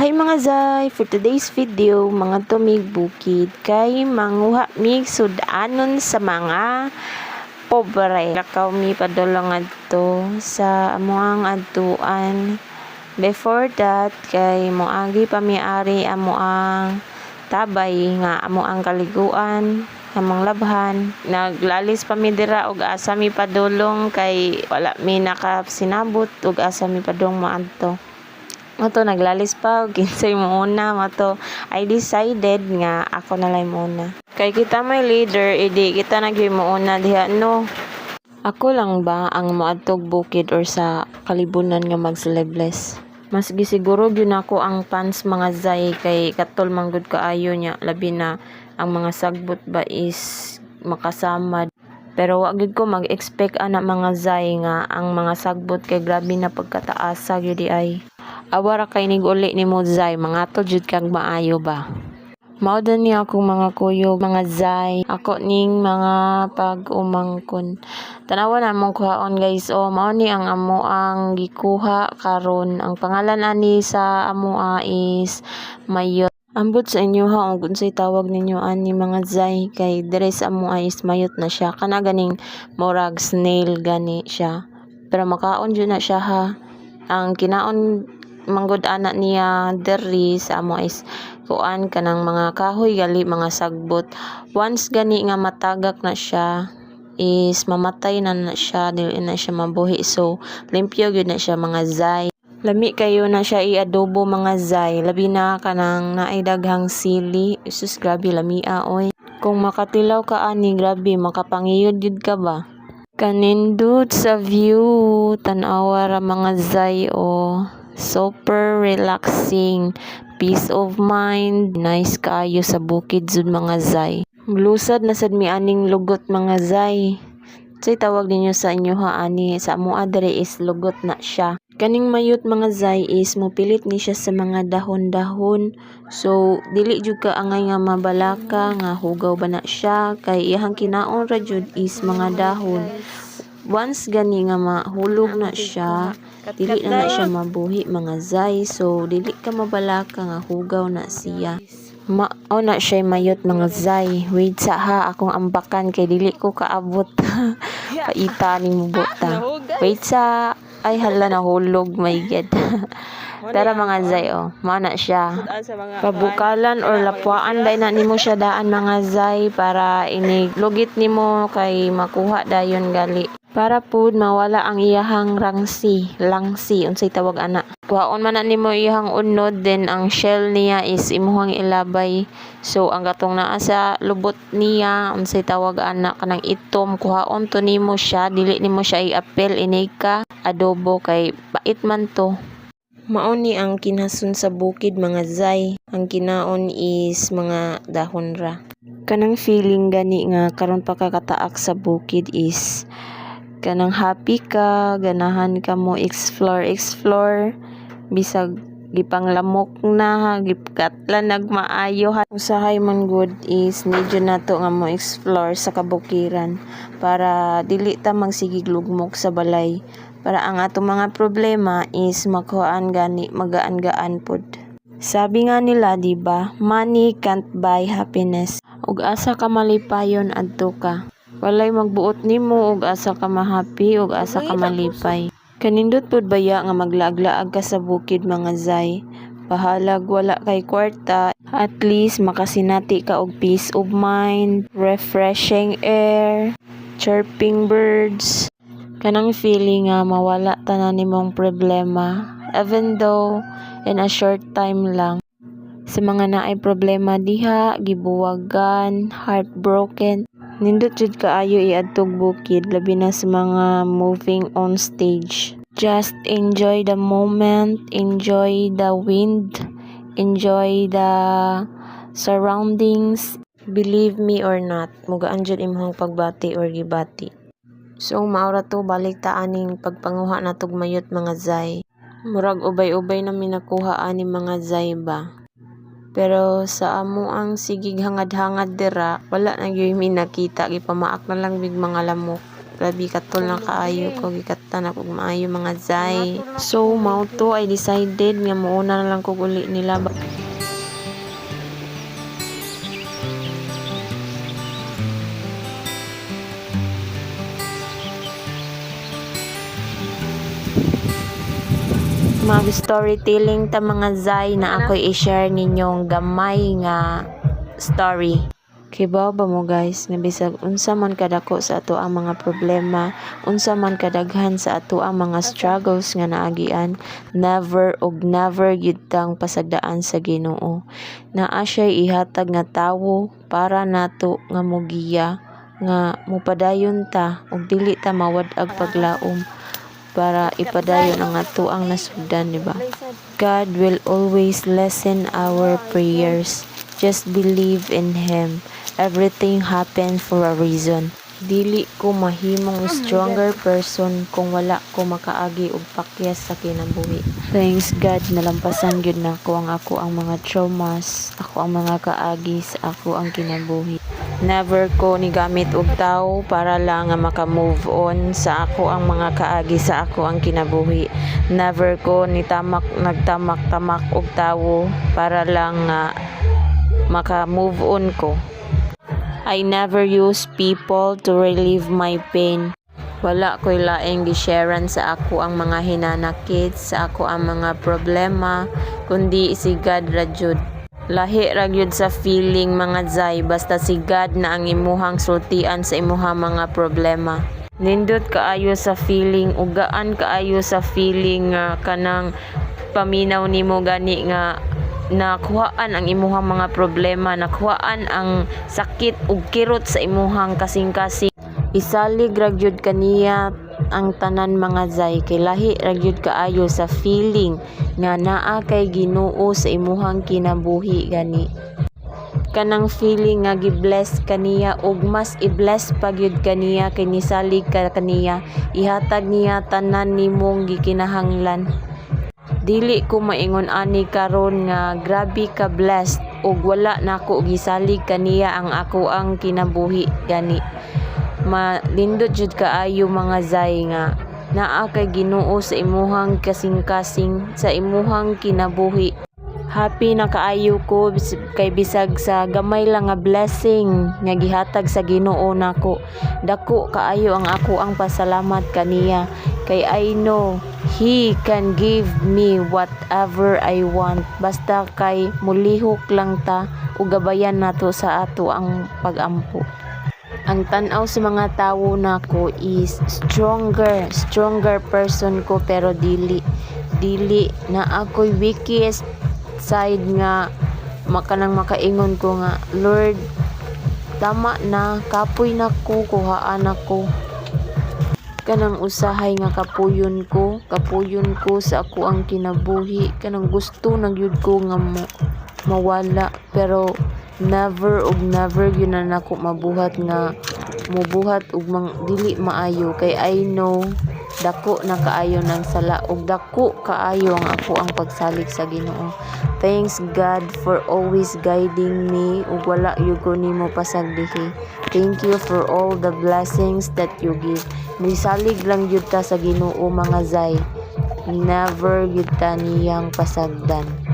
Hi mga Zay! For today's video, mga tumig bukid kay manguha mig sudanon sa mga pobre. Lakaw mi padulong adto sa amuang adtuan. Before that, kay moagi pa mi ari amuang tabay nga amuang kaliguan among labhan naglalis pa mi dira og asa mi padulong kay wala mi nakasinabot og asa mi padung maadto Mato naglalis pa og kinsay mo una mato I decided nga ako na lang muna. Kay kita may leader idi kita nagyoy una diha no. Ako lang ba ang moadtog bukid or sa kalibunan nga mag-celebless? Mas gisiguro gyud ako ang fans mga zay kay katol manggod kaayo niya labi na ang mga sagbot ba is makasama pero wa gyud ko mag-expect ana mga zay nga ang mga sagbot kay grabe na pagkataasa gyud ay awara kay nig uli ni mo zay mga jud kag maayo ba Mao din niya akong mga kuyo, mga zay, ako ning mga pag-umangkon. Tanawa na mong kuhaon guys, o mao ni ang amo ang gikuha karon. Ang pangalan ani sa amoa is Mayot. Ambot sa inyo ha, kung unsay tawag ninyo ani mga zay, kay dire sa amoa is Mayot na siya. Kana ganing morag snail gani siya. Pero makaon jud na siya ha. Ang kinaon manggod anak niya diri sa amo is kuan kanang mga kahoy gali mga sagbot. Once gani nga matagak na siya is mamatay na na siya dili na siya mabuhi. So limpyo gyud na siya mga zay. Lami kayo na siya i-adobo mga zay. Labi na kanang naay daghang sili. Sus grabe lamia oy. Kung makatilaw ka ani grabe makapangiyod jud ka ba? Kanindot sa view tanawa ra mga zay o super relaxing peace of mind nice kaayo sa bukid jud mga zay. Lusad na sad mi aning lugot mga zay. Say tawag ninyo sa inyo ha ani? Sa amo adre is lugot na siya. Kaning mayot mga zay is mopilit ni siya sa mga dahon-dahon. So dili jud ka angay nga mabalaka nga hugaw ba na siya? Kay iyang kinaon ra jud is mga dahon once gani nga mahulog na siya dili na na siya mabuhi mga zay. So dili ka mabalaka nga hugaw na siya. Mao na siya mayot mga zay. Wait sa ha akong ambakan kay dili ko kaabot. Paita ning mubuta wait sa ay hala nahulog. My god. Tara mga zay oh, mao na siya. Pabukalan or lapwaan dai na nimo siya daan mga zay para iniglugit nimo kay makuha dayon gali. Para pud mawala ang iyahang rangsi, langsi unsay tawag ana. Kuhaon man na nimo iyahang unod then ang shell niya is imuhang ilabay. So ang gatong naa sa lubot niya unsay tawag ana kanang itom kuhaon to nimo siya dili nimo siya i-apel inika adobo kay bait man to. Mao ni ang kinasun sa bukid mga zay. Ang kinaon is mga dahon ra. Kanang feeling gani nga karon pa kakataak sa bukid is kanang happy ka, ganahan ka mo explore explore bisag gipanglamok na gipkatlan nagmaayo ha usahay man good is medyo nato nga mo explore sa kabukiran para dili ta magsigig lugmok sa balay para ang ato mga problema is makuhaan gani magaan-gaan pod. Sabi nga nila, di ba, money can't buy happiness. Ug asa ka malipayon adto ka. Walay magbuot nimo ug asa ka mahappy ug asa ka malipay. Kanindot pod baya nga maglaag-laag ka sa bukid mga zay. Bahalag wala kay kwarta, at least makasinati ka og peace of mind, refreshing air, chirping birds, kanang feeling nga mawala tanan nimong problema even though in a short time lang sa mga naay problema diha gibuwagan heartbroken nindot jud kaayo iadtog bukid labi na sa mga moving on stage just enjoy the moment enjoy the wind enjoy the surroundings believe me or not mugaan jud imong pagbati or gibati So maura to balik ta aning pagpanguha na tugmayot mga zay. Murag ubay-ubay na minakuha ani mga zay ba. Pero sa amo ang sigig hangad-hangad dira, wala na gyud mi nakita gipamaak na lang big mga lamok. Grabe katol na kaayo ko gikatan ako maayo mga zay. So mao to I decided nga muuna na lang ko uli nila mag storytelling ta mga zay na ako i-share ninyong gamay nga story. Kay ba mo guys, nga bisag unsa man kadako sa ato ang mga problema, unsa man kadaghan sa ato ang mga struggles nga naagian, never og never gyud tang pasagdaan sa Ginoo. Naa siya ihatag nga tawo para nato nga mogiya nga mupadayon ta og dili ta mawad-ag paglaom para ipadayon ang ato ang nasugdan, di ba? God will always listen our prayers. Just believe in Him. Everything happened for a reason. Dili ko mahimong stronger person kung wala ko makaagi og pakyas sa kinabuhi. Thanks God nalampasan gyud na ko ang ako ang mga traumas, ako ang mga kaagi sa ako ang kinabuhi. Never ko ni gamit og tao para lang nga maka-move on sa ako ang mga kaagi sa ako ang kinabuhi. Never ko ni tamak nagtamak-tamak og tawo para lang nga maka-move on ko. I never use people to relieve my pain. Wala ko'y laing gisharean sa ako ang mga hinanakit, sa ako ang mga problema, kundi si God ra. Lahi ra gyud sa feeling mga zay, basta si God na ang imuhang sultian sa imuhang mga problema. Nindot kaayo sa feeling, ugaan kaayo sa feeling nga kanang paminaw nimo gani nga nakuhaan ang imuhang mga problema, nakuhaan ang sakit ug kirot sa imuhang kasing-kasing. Isalig ra gyud kaniya ang tanan mga zay kay lahi ra kaayo sa feeling nga naa kay Ginoo sa imuhang kinabuhi gani. Kanang feeling nga gi-bless kaniya ug mas i-bless pa gyud kaniya kay nisalig ka kaniya ihatag niya tanan nimong gikinahanglan. Dili ko maingon ani karon nga grabe ka blessed ug wala nako gisalig kaniya ang ako ang kinabuhi gani. Malindot jud kaayo mga zay nga naa kay Ginoo sa imuhang kasing-kasing sa imuhang kinabuhi. Happy na kaayo ko kay bisag sa gamay lang nga blessing nga gihatag sa Ginoo nako. Dako kaayo ang ako ang pasalamat kaniya kay I know He can give me whatever I want basta kay mulihok lang ta ug gabayan nato sa ato ang pagampo. Ang tan-aw sa mga tawo nako is stronger, stronger person ko pero dili dili na ako'y weakest side nga makanang makaingon ko nga Lord tama na kapoy na ko kuhaan ako kanang usahay nga kapuyon ko kapuyon ko sa ako ang kinabuhi kanang gusto na gyud ko nga mawala pero never ug never yun na nako mabuhat nga mubuhat ug mang dili maayo. Kay I know dako na kaayo ng sala ug dako kaayo ang ako ang pagsalig sa Ginoo. Thanks God for always guiding me ug wala gyud ko nimo pasagdihi thank you for all the blessings that you give. Misalig lang gyud ta sa Ginoo mga zay. Never gyud ta niyang pasagdan